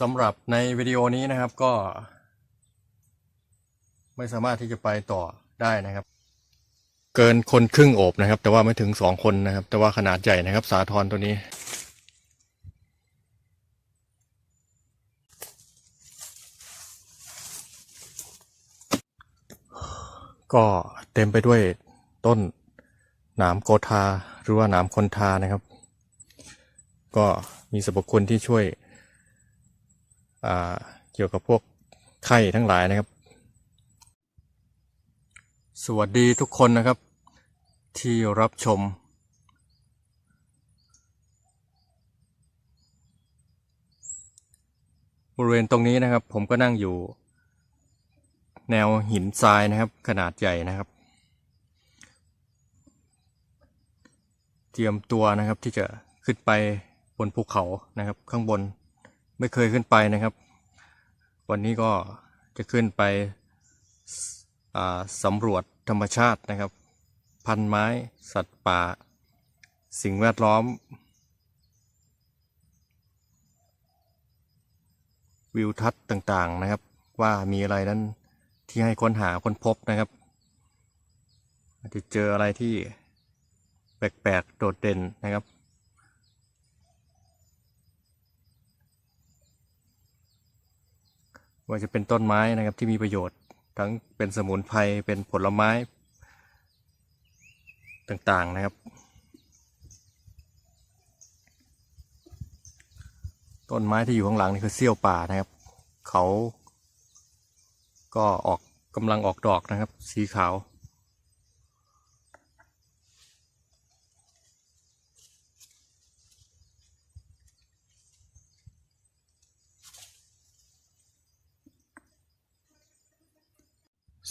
สำหรับในวิดีโอนี้นะครับก็ ไม่สามารถที่จะไปต่อได้นะครับ เกินคนครึ่งโอบนะครับ แต่ว่าไม่ถึงสองคนนะครับ แต่ว่าขนาดใหญ่นะครับ สาทรตัวนี้ก็เต็มไปด้วยต้นหนามโกธาหรือว่าหนามคนทานะครับ ก็มีสรรพคุณที่ช่วย เกี่ยวกับพวกไข้ทั้งหลายนะครับ สวัสดีทุกคนนะครับ ที่รับชม บริเวณตรงนี้นะครับ ผมก็นั่งอยู่ แนวหินทรายนะครับ ขนาดใหญ่นะครับ เตรียมตัวนะครับที่จะขึ้นไปบนภูเขานะครับข้างบน ไม่เคยขึ้นไปนะครับ วันนี้ก็จะขึ้นไปสอ่าสำรวจธรรมชาตินะครับ พันไม้ สัตว์ป่า สิ่งแวดล้อม วิวทัศน์ต่างๆนะครับ ว่ามีอะไรนั้นที่ให้ค้นหาค้นพบนะครับอาจจะเจออะไรที่แปลกๆ โดดเด่นนะครับ ว่าจะเป็นต้นไม้นะครับที่มีประโยชน์ ทั้งเป็นสมุนไพรเป็นผลไม้ต่างๆนะครับ ต้นไม้ที่อยู่ข้างหลังนี่คือเสี้ยวป่านะครับ เขาก็ออกกำลังออกดอกนะครับ สีขาว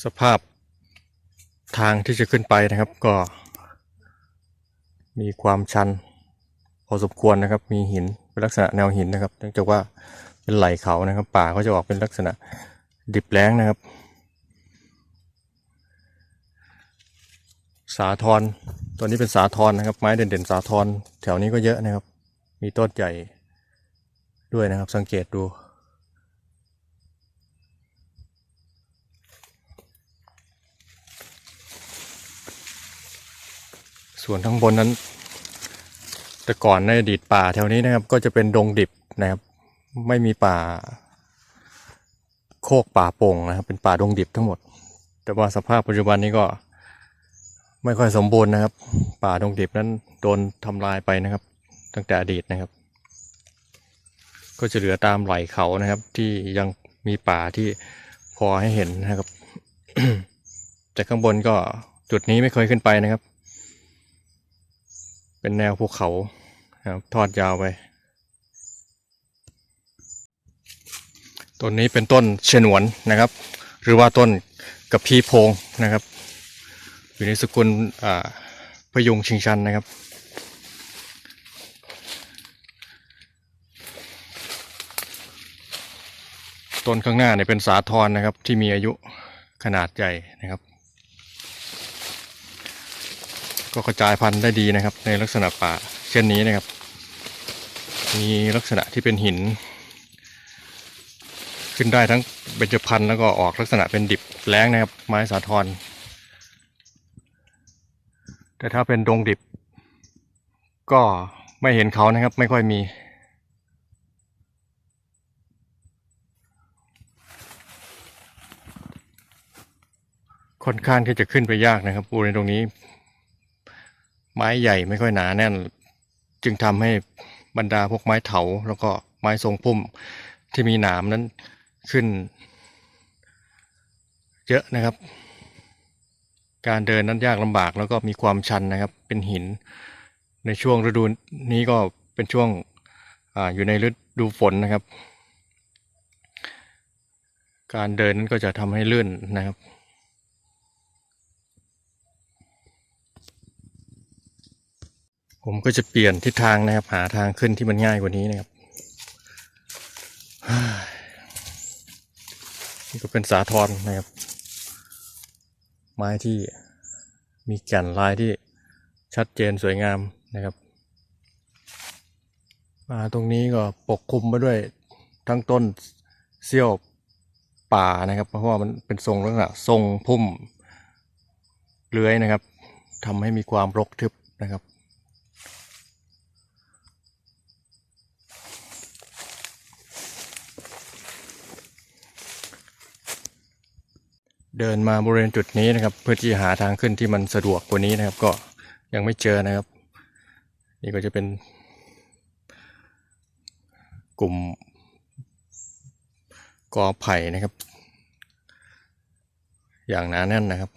สภาพทางที่จะขึ้นไปนะครับ ก็มีความชันพอสมควรนะครับ มีหินเป็นลักษณะแนวหินนะครับเนื่องจากว่าเป็นไหลเขานะครับ ป่าก็จะออกเป็นลักษณะดิบแล้งนะครับ สาทรตัวนี้เป็นสาทรนะครับ ไม้เด่นๆ สาทรแถวนี้ก็เยอะนะครับ มีต้นใหญ่ด้วยนะครับ สังเกตดู ส่วนข้างบนนั้น แต่ก่อนในอดีตป่าแถวนี้นะครับ ก็จะเป็นดงดิบนะครับ ไม่มีป่า โคกป่าโป่งนะครับ เป็นป่าดงดิบทั้งหมด แต่ว่าสภาพปัจจุบันนี้ก็ ไม่ค่อยสมบูรณ์นะครับ ป่าดงดิบนั้นโดนทำลายไปนะครับ ตั้งแต่อดีตนะครับ ก็จะเหลือตามไหล่เขานะครับ ที่ยังมีป่าที่พอให้เห็นนะครับจากข้างบนก็จุดนี้ไม่เคยขึ้นไปนะครับ เป็นแนวภูเขาครับทอดยาวไปต้นนี้เป็นต้นเชนวนนะครับ หรือว่าต้นกระพีโพงนะครับ อยู่ในสกุลพยุงชิงชันนะครับต้นข้างหน้าเนี่ยเป็นสาทรนะครับที่มีอายุขนาดใหญ่นะครับ ก็กระจายพันธุ์ได้ดีนะครับ ในลักษณะป่าเช่นนี้นะครับ มีลักษณะที่เป็นหิน ขึ้นได้ทั้งเบญจพรรณแล้วก็ออกลักษณะเป็นดิบแล้งนะครับ ไม้สาทรแต่ถ้าเป็นดงดิบ ก็ไม่เห็นเขานะครับ ไม่ค่อยมีค่อนข้างที่จะขึ้นไปยากนะครับบริเวณตรงนี้ ไม้ใหญ่ไม่ค่อยหนาแน่น จึงทำให้บรรดาพวกไม้เถาแล้วก็ไม้ทรงพุ่มที่มีหนามนั้นขึ้น เยอะนะครับ การเดินนั้นยากลำบากแล้วก็มีความชันนะครับ เป็นหิน ในช่วงฤดูนี้ก็เป็นช่วงออยู่ในฤดูฝนนะครับ การเดินนั้นก็จะทำให้ลื่นนะครับ ผมก็จะเปลี่ยนทิศทางนะครับ หาทางขึ้นที่มันง่ายกว่านี้นะครับนี่ก็เป็นสาทรนะครับ ไม้ที่มีแก่นลายที่ชัดเจนสวยงามนะครับมาตรงนี้ก็ปกคลุมไปด้วยทั้งต้นเสี้ยวป่านะครับ เพราะว่ามันเป็นทรงลักษณะทรงพุ่มเลื้อยนะครับทำให้มีความรกทึบนะครับ เดินมาบริเวณจุดนี้นะครับ เพื่อที่หาทางขึ้นที่มันสะดวกกว่านี้นะครับ ก็ยังไม่เจอนะครับ นี่ก็จะเป็น กลุ่มกอไผ่นะครับ อย่างหนาแน่นนะครับ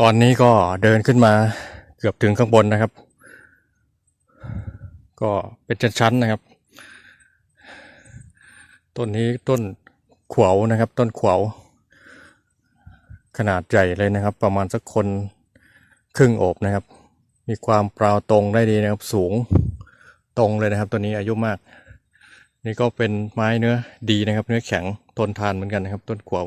ตอนนี้ก็เดินขึ้นมาเกือบถึงข้างบนนะครับ ก็เป็นชั้นๆนะครับ ต้นนี้ต้นขวาวนะครับ ต้นขวาวขนาดใหญ่เลยนะครับ ประมาณสักคนครึ่งโอบนะครับ มีความเปล่าตรงได้ดีนะครับ สูงตรงเลยนะครับ ตัวนี้อายุมาก นี่ก็เป็นไม้เนื้อดีนะครับ เนื้อแข็งทนทานเหมือนกันนะครับ ต้นขวาว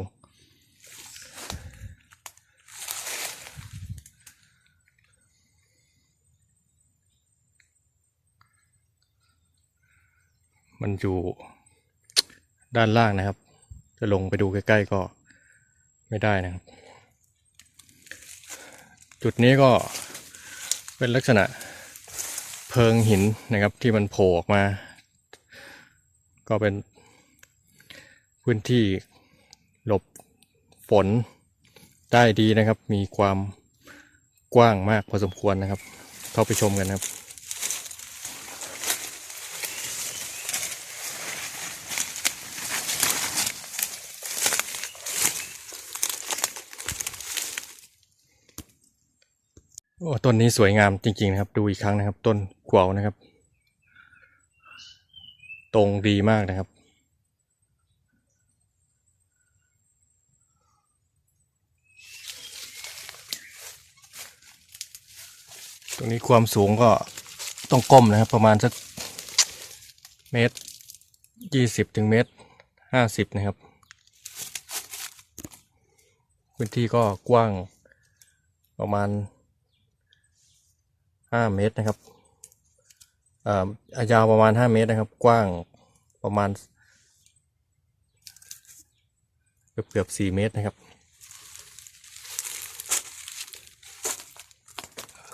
มันอยู่ด้านล่างนะครับ จะลงไปดูใกล้ๆก็ไม่ได้นะครับ จุดนี้ก็เป็นลักษณะเพิงหินนะครับที่มันโผล่ออกมา ก็เป็นพื้นที่หลบฝนได้ดีนะครับ มีความกว้างมากพอสมควรนะครับ เข้าไปชมกันนะครับ โอ้ต้นนี้สวยงามจริงๆนะครับ ดูอีกครั้งนะครับ ต้นกวาวนะครับ ตรงดีมากนะครับ ตรงนี้ความสูงก็ต้องก้มนะครับ ประมาณสักเมตรยี่สิบถึงเมตรห้าสิบนะครับ พื้นที่ก็กว้างประมาณ ห้าเมตรนะครับอ่อยาวประมาณห้าเมตรนะครับ กว้างประมาณ เกือบเกือบสี่เมตรนะครับ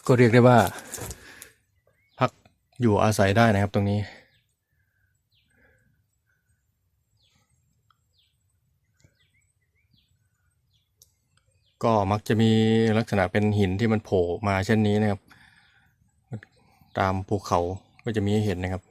ก็เรียกได้ว่า พักอยู่อาศัยได้นะครับตรงนี้ก็มักจะมีลักษณะเป็นหินที่มันโผล่มาเช่นนี้นะครับ ตามภูเขาก็จะมีให้เห็นนะครับ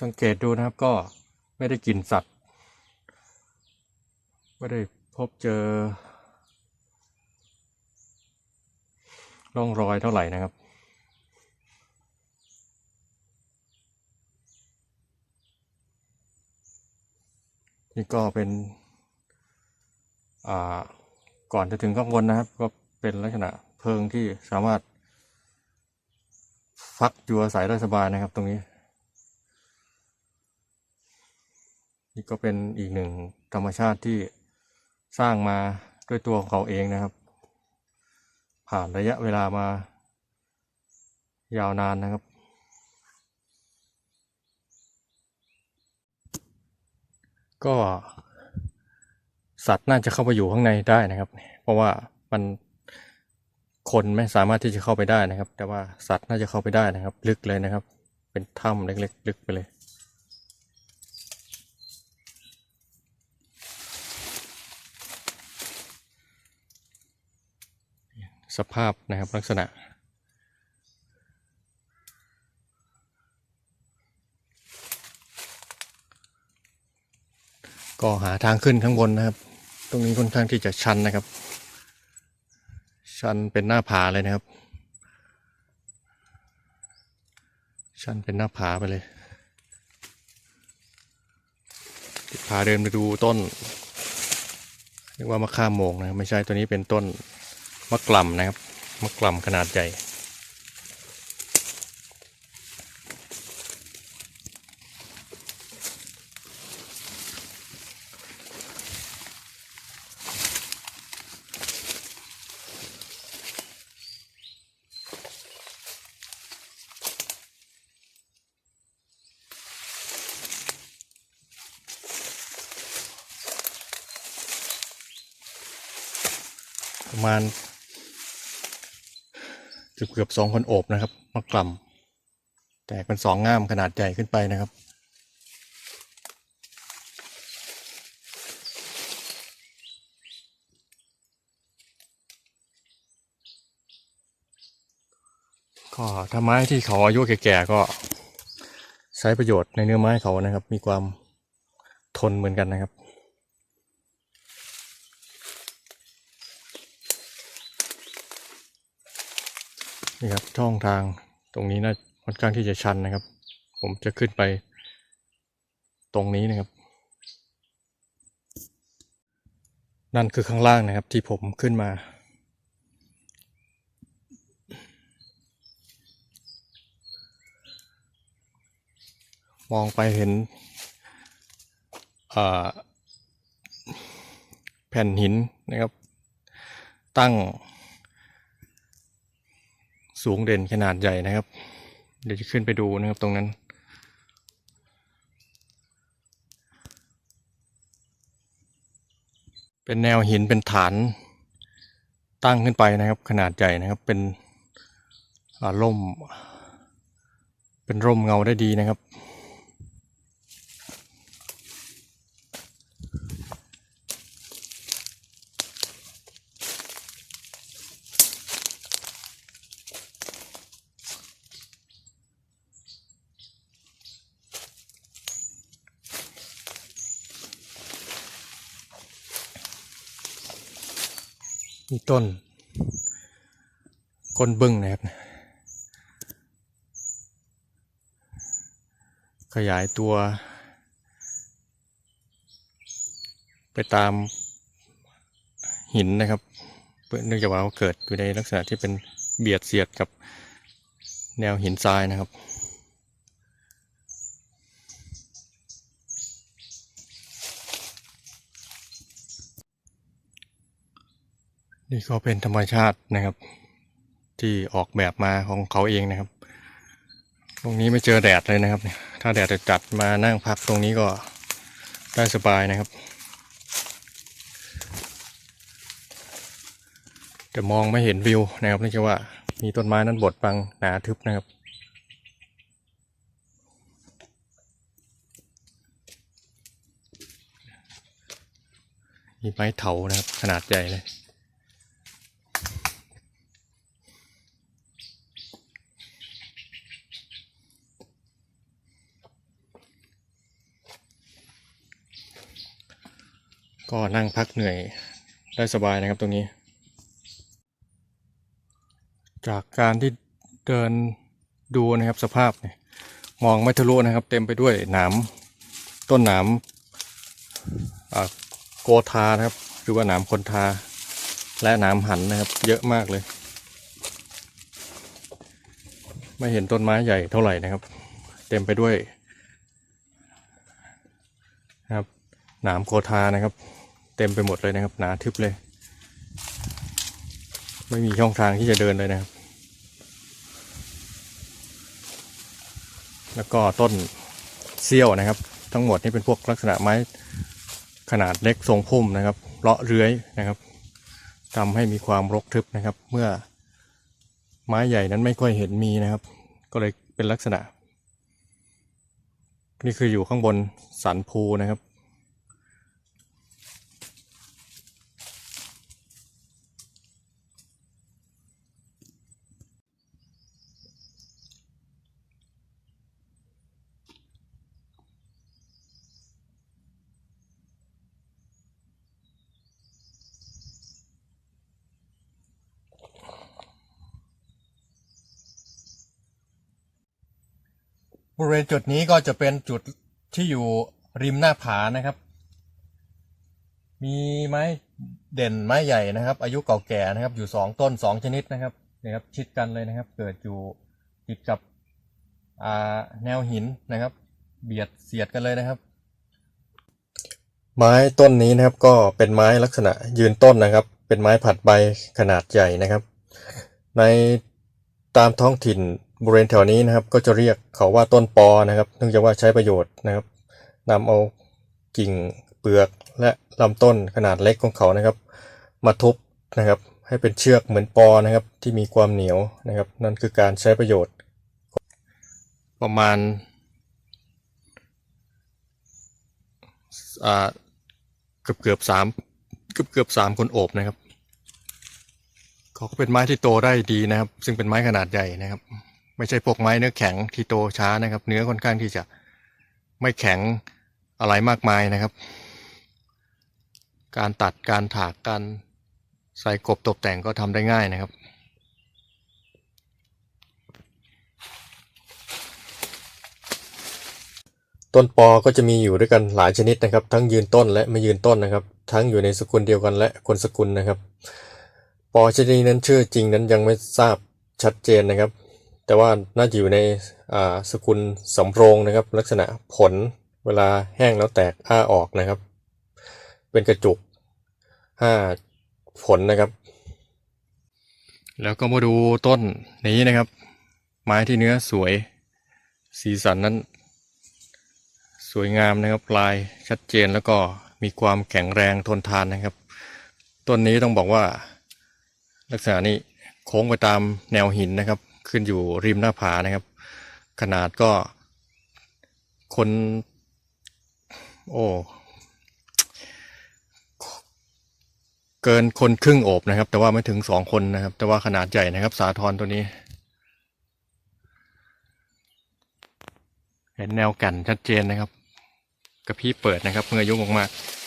สังเกตดูนะครับก็ไม่ได้กลิ่นสัตว์ ไม่ได้พบเจอร่องรอยเท่าไหร่นะครับ นี่ก็เป็นอ่าก่อนจะถึงข้างบนนะครับ ก็เป็นลักษณะเพิงที่สามารถฟักอยู่อาศัยได้สบายนะครับตรงนี้ นี่ก็เป็นอีกหนึ่งธรรมชาติที่สร้างมาด้วยตัวของเขาเองนะครับ ผ่านระยะเวลามายาวนานนะครับ ก็สัตว์น่าจะเข้าไปอยู่ข้างในได้นะครับ เพราะว่ามันคนไม่สามารถที่จะเข้าไปได้นะครับ แต่ว่าสัตว์น่าจะเข้าไปได้นะครับ ลึกเลยนะครับ เป็นถ้ำเล็กๆ ลึกไปเลย สภาพนะครับลักษณะ ก็หาทางขึ้นข้างบนนะครับ ตรงนี้ค่อนข้างที่จะชันนะครับ ชันเป็นหน้าผาเลยนะครับ ชันเป็นหน้าผาไปเลยพาเดินไปดูต้นเรียกว่ามะข่ามงนะไม่ใช่ตัวนี้เป็นต้น มะกล่ำนะครับมะกล่ำขนาดใหญ่ ประมาณ เกือบเกือบสองคนโอบนะครับมะกล่ำแตกเป็นสองง่ามขนาดใหญ่ขึ้นไปนะครับ ก็ถ้าไม้ที่เขาอายุแก่ๆก็ใช้ประโยชน์ในเนื้อไม้เขานะครับ มีความทนเหมือนกันนะครับ นี่ครับช่องทางตรงนี้น่าค่อนข้างที่จะชันนะครับ ผมจะขึ้นไป ตรงนี้นะครับ นั่นคือข้างล่างนะครับที่ผมขึ้นมา มองไปเห็นแผ่นหินนะครับ ตั้ง สูงเด่นขนาดใหญ่นะครับ เดี๋ยวจะขึ้นไปดูนะครับตรงนั้น เป็นแนวหินเป็นฐานตั้งขึ้นไปนะครับขนาดใหญ่นะครับเป็นร่ม เป็นร่มเงาได้ดีนะครับ มีต้นก้นบึ้งนะครับ ขยายตัว ไปตามหินนะครับเพื่อเนื่องจากว่าเขาเกิดอยู่ในลักษณะที่เป็นเบียดเสียดกับแนวหินทรายนะครับ นี่ก็เป็นธรรมชาตินะครับ ที่ออกแบบมาของเขาเองนะครับ ตรงนี้ไม่เจอแดดเลยนะครับ ถ้าแดดจะจัดมานั่งพักตรงนี้ก็ได้สบายนะครับ แต่มองไม่เห็นวิวนะครับเนื่องจากว่ามีต้นไม้นั้นบดบังหนาทึบนะครับมีไม้เถานะครับขนาดใหญ่เลย ก็นั่งพักเหนื่อยได้สบายนะครับตรงนี้ จากการที่เดินดูนะครับสภาพเนี่ยมองไม่ทะลุนะครับ เต็มไปด้วยหนามต้นหนามอ่าโกธานะครับ หรือว่าหนามคนทา และหนามหันนะครับ เยอะมากเลย ไม่เห็นต้นไม้ใหญ่เท่าไหร่นะครับ เต็มไปด้วยนะครับหนามโคทานะครับ เต็มไปหมดเลยนะครับ หนาทึบเลย ไม่มีช่องทางที่จะเดินเลยนะครับ แล้วก็ต้นเซี่ยวนะครับ ทั้งหมดนี่เป็นพวกลักษณะไม้ขนาดเล็กทรงพุ่มนะครับเลาะเรื้อยนะครับทำให้มีความรกทึบนะครับ เมื่อไม้ใหญ่นั้นไม่ค่อยเห็นมีนะครับ ก็เลยเป็นลักษณะ นี่คืออยู่ข้างบนสันภูนะครับ บริเวณจุดนี้ก็จะเป็นจุดที่อยู่ริมหน้าผานะครับ มีไม้เด่นไม้ใหญ่นะครับ อายุเก่าแก่นะครับ อยู่สองต้นสองชนิดนะครับนี่ครับ ชิดกันเลยนะครับ เกิดอยู่ติดกับแนวหินนะครับ เบียดเสียดกันเลยนะครับ ไม้ต้นนี้นะครับก็เป็นไม้ลักษณะยืนต้นนะครับ เป็นไม้ผัดใบขนาดใหญ่นะครับ ในตามท้องถิ่น บริเวณแถวนี้นะครับ ก็จะเรียกเขาว่าต้นปอนะครับเนื่องจากว่าใช้ประโยชน์นะครับนำเอากิ่งเปลือกและลำต้นขนาดเล็กของเขานะครับ มาทุบนะครับ ให้เป็นเชือกเหมือนปอนะครับ ที่มีความเหนียวนะครับ นั่นคือการใช้ประโยชน์ ประมาณเกือบเกือบสามเกือบเกือบสามคนโอบนะครับเขาก็เป็นไม้ที่โตได้ดีนะครับ ซึ่งเป็นไม้ขนาดใหญ่นะครับ ไม่ใช่พวกไม้เนื้อแข็งที่โตช้านะครับ เนื้อค่อนข้างที่จะไม่แข็งอะไรมากมายนะครับ การตัดการถากการใส่กบตกแต่งก็ทำได้ง่ายนะครับต้นปอก็จะมีอยู่ด้วยกันหลายชนิดนะครับ ทั้งยืนต้นและไม่ยืนต้นนะครับ ทั้งอยู่ในสกุลเดียวกันและคนสกุลนะครับ ปอชนิดนั้นชื่อจริงนั้นยังไม่ทราบชัดเจนนะครับ แต่ว่าน่าจะอยู่ในอ่าสกุลสำโรงนะครับ ลักษณะผลเวลาแห้งแล้วแตกอ้าออกนะครับ เป็นกระจุกห้าผลนะครับ แล้วก็มาดูต้นนี้นะครับ ไม้ที่เนื้อสวย สีสันนั้น สวยงามนะครับลายชัดเจนแล้วก็มีความแข็งแรงทนทานนะครับ ต้นนี้ต้องบอกว่า ลักษณะนี้โค้งไปตามแนวหินนะครับ ขึ้นอยู่ริมหน้าผานะครับ ขนาดก็คน โอ้เกินคนครึ่งโอบนะครับ แต่ว่าไม่ถึงสองคนนะครับ แต่ว่าขนาดใหญ่นะครับ สาทรตัวนี้ เห็นแนวกันชัดเจนนะครับ กระพริบเปิดนะครับเมื่อยุ่งมากๆ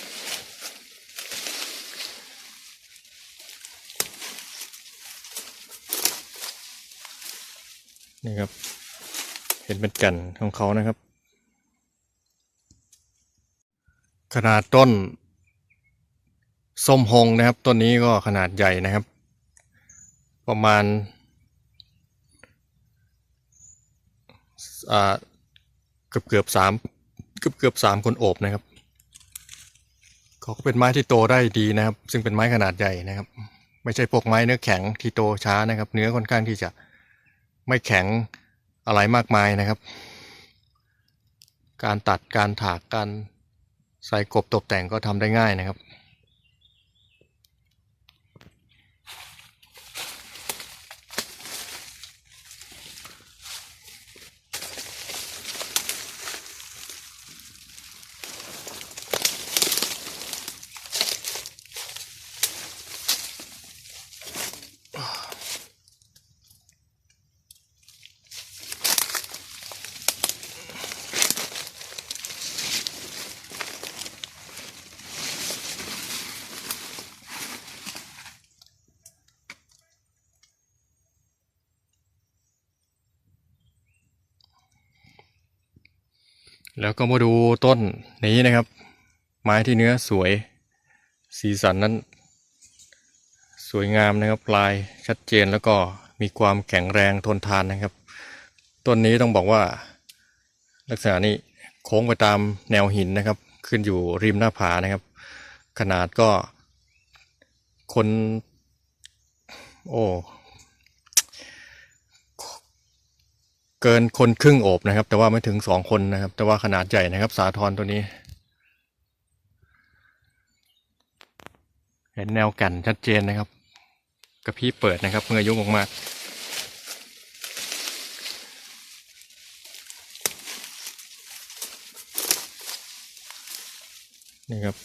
นี่ครับ เห็นเป็นกันของเขานะครับ ขนาดต้นส้มหงนะครับ ต้นนี้ก็ขนาดใหญ่นะครับ ประมาณอ่าเกือบเกือบสามเกือบเกือบสามคนโอบนะครับเขาก็เป็นไม้ที่โตได้ดีนะครับ ซึ่งเป็นไม้ขนาดใหญ่นะครับ ไม่ใช่พวกไม้เนื้อแข็งที่โตช้านะครับ เนื้อค่อนข้างที่จะ ไม่แข็งอะไรมากมายนะครับ การตัดการถากการใส่กบตกแต่งก็ทำได้ง่ายนะครับ แล้วก็มาดูต้นนี้นะครับ ไม้ที่เนื้อสวย สีสันนั้น สวยงามนะครับลายชัดเจนแล้วก็มีความแข็งแรงทนทานนะครับ ต้นนี้ต้องบอกว่า ลักษณะนี้โค้งไปตามแนวหินนะครับ ขึ้นอยู่ริมหน้าผานะครับ ขนาดก็คน โอ้ เกินคนครึ่งโอบนะครับ แต่ว่าไม่ถึงสองคนนะครับ แต่ว่าขนาดใหญ่นะครับ สาทรตัวนี้ เห็นแนวกันชัดเจนนะครับ กระพริบเปิดนะครับเมื่อยุ่งมากๆนี่ครับ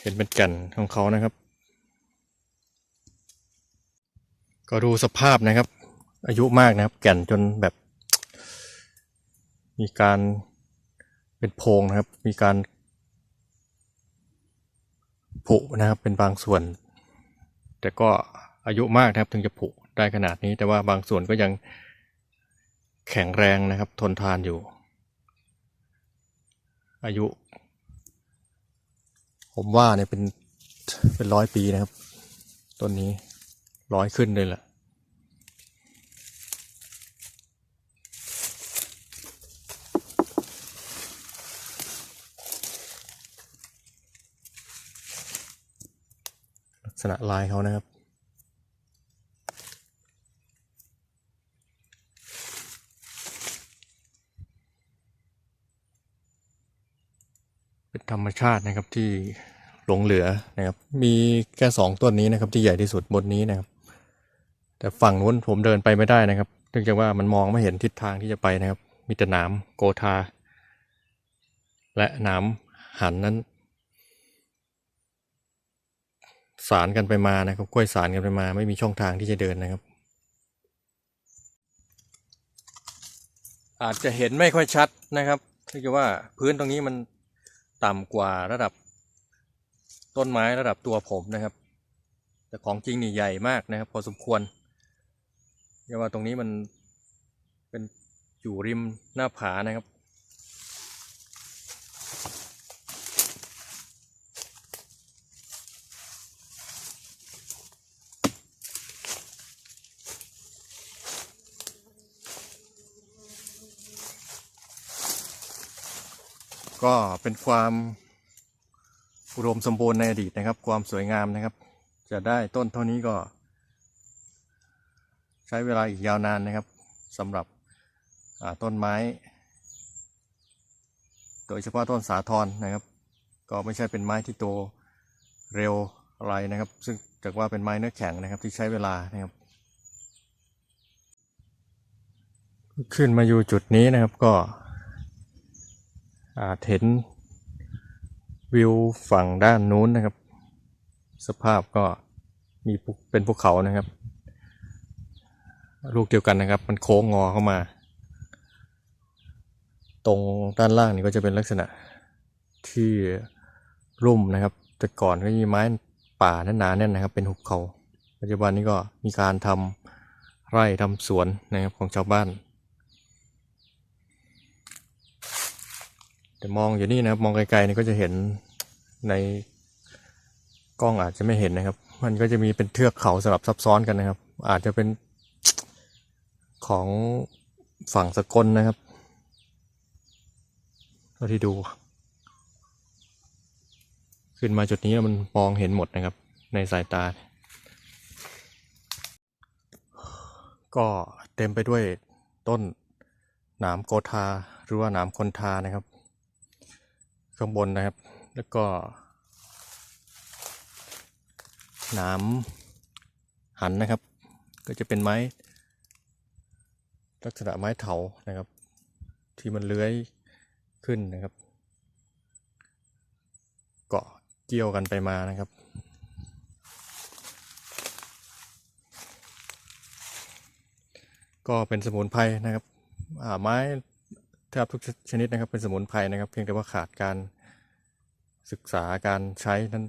เห็นเป็นกันของเขานะครับ ก็ดูสภาพนะครับ อายุมากนะครับ แก่นจนแบบ มีการเป็นโพรงนะครับ มีการผุนะครับเป็นบางส่วน แต่ก็อายุมากนะครับถึงจะผุได้ขนาดนี้ แต่ว่าบางส่วนก็ยังแข็งแรงนะครับ ทนทานอยู่ อายุ ผมว่าเนี่ยเป็นเป็นร้อยปีนะครับต้นนี้ร้อยขึ้นเลยแหละ ษณะลายเขานะครับ เป็นธรรมชาตินะครับที่หลงเหลือนะครับ มีแค่สองต้นนี้นะครับ ที่ใหญ่ที่สุดบนนี้นะครับ แต่ฝั่งนู้นผมเดินไปไม่ได้นะครับเนื่องจากว่ามันมองไม่เห็นทิศทางที่จะไปนะครับ มีแต่หนามโกธาและหนามหันนั้น สารกันไปมานะครับกล้วยสารกันไปมา ไม่มีช่องทางที่จะเดินนะครับ อาจจะเห็นไม่ค่อยชัดนะครับเนื่องจากว่าพื้นตรงนี้มันต่ำกว่าระดับต้นไม้ระดับตัวผมนะครับ แต่ของจริงนี่ใหญ่มากนะครับ พอสมควรเรียกว่าตรงนี้มันเป็นอยู่ริมหน้าผานะครับ ก็เป็นความอุดมสมบูรณ์ในอดีตนะครับ ความสวยงามนะครับ จะได้ต้นเท่านี้ก็ ใช้เวลาอีกยาวนานนะครับสำหรับต้นไม้ โดยเฉพาะต้นสาทรนะครับ ก็ไม่ใช่เป็นไม้ที่โตเร็วอะไรนะครับ ซึ่งจากว่าเป็นไม้เนื้อแข็งนะครับที่ใช้เวลานะครับ ขึ้นมาอยู่จุดนี้นะครับก็ อาจเห็นวิวฝั่งด้านนู้นนะครับ สภาพก็มีเป็นภูเขานะครับ ลูกเดียวกันนะครับ มันโค้งงอเข้ามา ตรงด้านล่างนี่ก็จะเป็นลักษณะที่รุ่มนะครับ แต่ก่อนก็มีไม้ป่าหนาๆแน่นนะครับ เป็นหุบเขา ปัจจุบันนี้ก็มีการทำไร่ทำสวนนะครับของชาวบ้าน แต่มองอยู่นี่นะครับ มองไกลๆนี่ก็จะเห็นในกล้องอาจจะไม่เห็นนะครับ มันก็จะมีเป็นเทือกเขาสลับซับซ้อนกันนะครับ อาจจะเป็นของฝั่งสกลนะครับเท่าที่ดู ขึ้นมาจุดนี้มันมองเห็นหมดนะครับ ในสายตา ก็เต็มไปด้วยต้นหนามโกธาหรือว่าหนามคนทานะครับ ข้างบนนะครับ แล้วก็หนามหันนะครับ ก็จะเป็นไม้ ลักษณะไม้เถานะครับ ที่มันเลื้อยขึ้นนะครับ เกาะเกี่ยวกันไปมานะครับก็เป็นสมุนไพรนะครับอ่าไม้ แทบทุกชนิดนะครับเป็นสมุนไพรนะครับ เพียงแต่ว่าขาดการศึกษาการใช้นั้น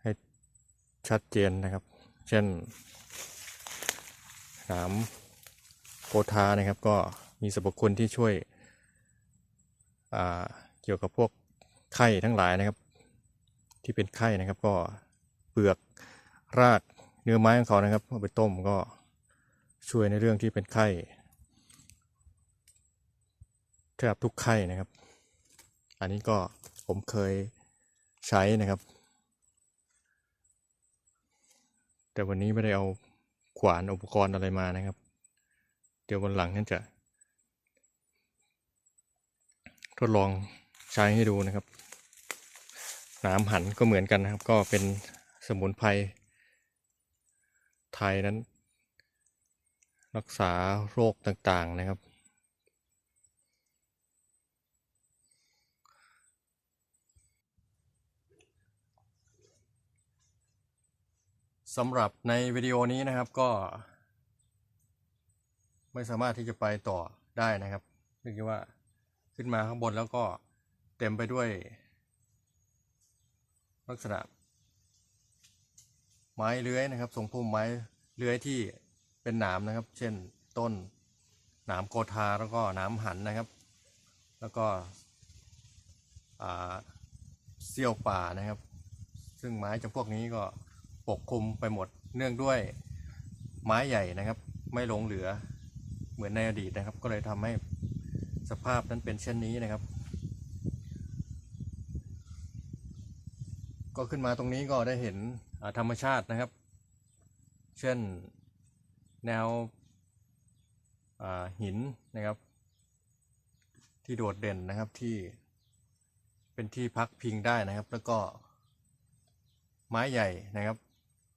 ให้ชัดเจนนะครับ เช่นหนามโกธานะครับ ก็มีสรรพคุณที่ช่วยเกี่ยวกับพวกไข้ทั้งหลายนะครับ ที่เป็นไข้นะครับ ก็เปลือกรากเนื้อไม้ของเขานะครับเอาไปต้มก็ช่วยในเรื่องที่เป็นไข้ แทบทุกไข้นะครับ อันนี้ก็ผมเคยใช้นะครับ แต่วันนี้ไม่ได้เอาขวานอุปกรณ์อะไรมานะครับ เดี๋ยววันหลังนั่นจะ ทดลองใช้ให้ดูนะครับหนามหันก็เหมือนกันนะครับ ก็เป็นสมุนไพรไทยนั้น รักษาโรคต่างๆนะครับ สำหรับในวิดีโอนี้นะครับก็ ไม่สามารถที่จะไปต่อได้นะครับเนื่องจากว่าขึ้นมาข้างบนแล้วก็เต็มไปด้วย ลักษณะ ไม้เลื้อยนะครับทรงพุ่มไม้เลื้อยที่เป็นหนามนะครับ เช่นต้นหนามโกธาแล้วก็หนามหันนะครับ แล้วก็เซี่ยวป่านะครับ ซึ่งไม้จำพวกนี้ก็ ปกคลุมไปหมดเนื่องด้วยไม้ใหญ่นะครับ ไม่หลงเหลือเหมือนในอดีตนะครับ ก็เลยทำให้สภาพนั้นเป็นเช่นนี้นะครับ ก็ขึ้นมาตรงนี้ก็ได้เห็นธรรมชาตินะครับ เช่นแนวหินนะครับ ที่โดดเด่นนะครับที่เป็นที่พักพิงได้นะครับ แล้วก็ไม้ใหญ่นะครับ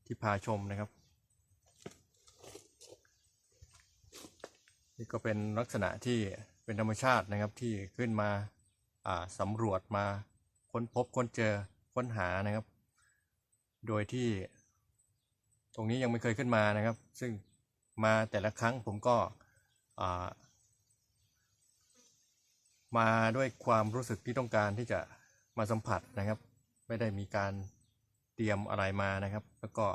ที่พาชมนะครับ นี่ก็เป็นลักษณะที่เป็นธรรมชาตินะครับที่ขึ้นมาสำรวจมาค้นพบค้นเจอค้นหานะครับ โดยที่ตรงนี้ยังไม่เคยขึ้นมานะครับ ซึ่งมาแต่ละครั้งผมก็มาด้วยความรู้สึกที่ต้องการที่จะมาสัมผัสนะครับ ไม่ได้มีการ เตรียมอะไรมานะครับ แล้วก็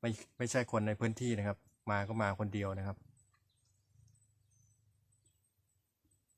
ไม่ไม่ใช่คนในพื้นที่นะครับ มาก็มาคนเดียวนะครับ